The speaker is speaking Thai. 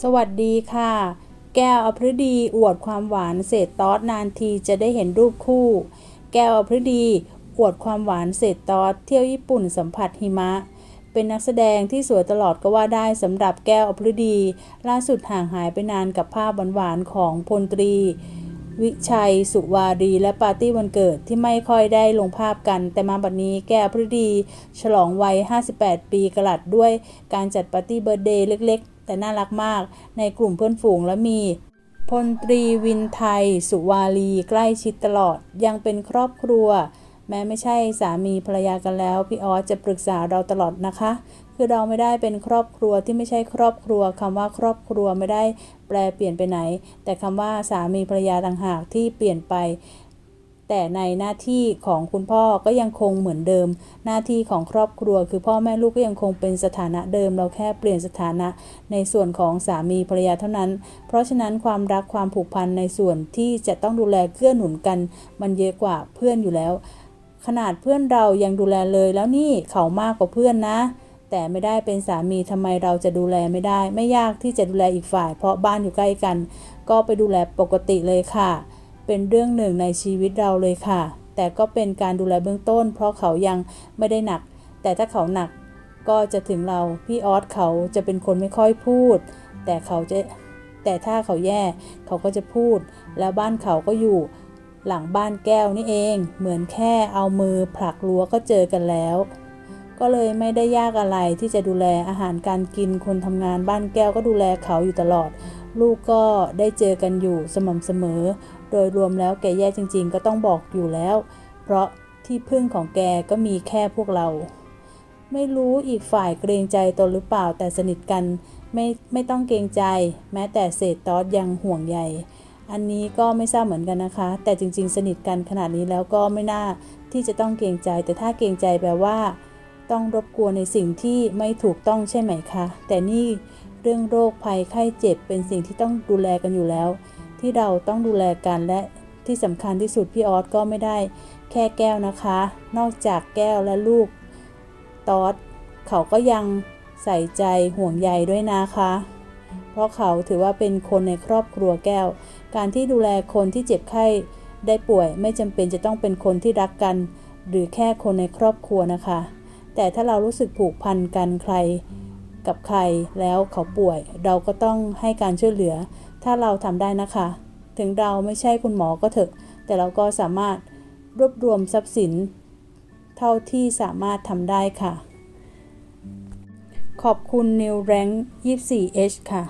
สวัสดีค่ะ แก้วอภรดีอวดความหวานเศษตอสนานทีจะได้เห็นรูปคู่ แก้วอภรดีอวดความหวานเศษตอสเที่ยวญี่ปุ่นสัมผัสหิมะ เป็นนักแสดงที่สวยตลอดก็ว่าได้สำหรับแก้วอภรดี ล่าสุดห่างหายไปนานกับภาพหวานๆของพลตรี วิชัย สุวารีและปาร์ตี้วันเกิดที่ไม่ค่อยได้ลงภาพกัน แต่มาบัดนี้แก้วพฤดี ฉลองวัย 58 ปีกลัดด้วยการจัดปาร์ตี้เบิร์เดย์เล็กๆ แต่น่ารักมากในกลุ่มเพื่อนฝูงและมีพลตรีวินไทย สุวารีใกล้ชิดตลอดยังเป็นครอบครัว แม้ไม่ใช่สามีภรรยากันแล้ว พี่ออสจะปรึกษาเราตลอดนะคะ คือเราไม่ได้เป็นครอบครัวที่ไม่ใช่ครอบครัวคำว่าครอบครัวไม่ได้แปลเปลี่ยนไปไหน แต่คำว่าสามีภรรยาต่างหากที่เปลี่ยนไป แต่ในหน้าที่ของคุณพ่อก็ยังคงเหมือนเดิม หน้าที่ของครอบครัว คือพ่อแม่ลูกก็ยังคงเป็นสถานะเดิม เราแค่เปลี่ยนสถานะในส่วนของสามีภรรยาเท่านั้น เพราะฉะนั้นความรักความผูกพันในส่วนที่จะต้องดูแลเกื้อหนุนกัน มันเยอะกว่าเพื่อนอยู่แล้ว ขนาดเพื่อนเรายังดูแลเลยแล้วนี่เขามากกว่าเพื่อนนะแต่ไม่ได้เป็นสามีทำไมเราจะดูแลไม่ได้ ไม่ยากที่จะดูแลอีกฝ่าย เพราะบ้านอยู่ใกล้กัน ก็ไปดูแลปกติเลยค่ะ เป็นเรื่องหนึ่งในชีวิตเราเลยค่ะ แต่ก็เป็นการดูแลเบื้องต้น เพราะเขายังไม่ได้หนัก แต่ถ้าเขาหนักก็จะถึงเรา พี่ออสเขาจะเป็นคนไม่ค่อยพูด แต่เขาจะแต่ถ้าเขาแย่เขาก็จะพูด แล้วบ้านเขาก็อยู่หลังบ้านแก้วนี่เอง เหมือนแค่เอามือผลักรั้วก็เจอกันแล้ว ก็เลยไม่ได้ยากอะไรที่จะดูแลอาหารการกินคนทำงานบ้านแก้วก็ดูแลเขาอยู่ตลอด ลูกก็ได้เจอกันอยู่สม่ำเสมอ โดยรวมแล้วแกแย่จริงๆ ก็ต้องบอกอยู่แล้ว เพราะที่พึ่งของแกก็มีแค่พวกเรา ไม่รู้อีกฝ่ายเกรงใจตนหรือเปล่าแต่สนิทกันไม่ไม่ต้องเกรงใจ แม้แต่เศษตอสยังห่วงใยอันนี้ก็ไม่ทราบเหมือนกันนะคะ แต่จริง ๆ สนิทกันขนาดนี้แล้วก็ไม่น่าที่จะต้องเกรงใจ แต่ถ้าเกรงใจแปลว่า ต้องรบกวนในสิ่งที่ไม่ถูกต้องใช่ไหมคะ แต่นี่เรื่องโรคภัยไข้เจ็บเป็นสิ่งที่ต้องดูแลกันอยู่แล้ว ที่เราต้องดูแลกันและที่สำคัญที่สุดพี่ออสก็ไม่ได้แค่แก้วนะคะ นอกจากแก้วและลูกตอสเขาก็ยังใส่ใจห่วงใยด้วยนะคะ เพราะเขาถือว่าเป็นคนในครอบครัวแก้ว การที่ดูแลคนที่เจ็บไข้ได้ป่วยไม่จำเป็นจะต้องเป็นคนที่รักกัน หรือแค่คนในครอบครัวนะคะ แต่ถ้าเรารู้สึกผูกพันกันใครกับใครแล้วเขาป่วย เราก็ต้องให้การช่วยเหลือ ถ้าเราทำได้นะคะ ถึงเราไม่ใช่คุณหมอก็เถอะ แต่เราก็สามารถรวบรวมทรัพย์สิน เท่าที่สามารถทำได้ค่ะ ขอบคุณ New Rank 24H ค่ะ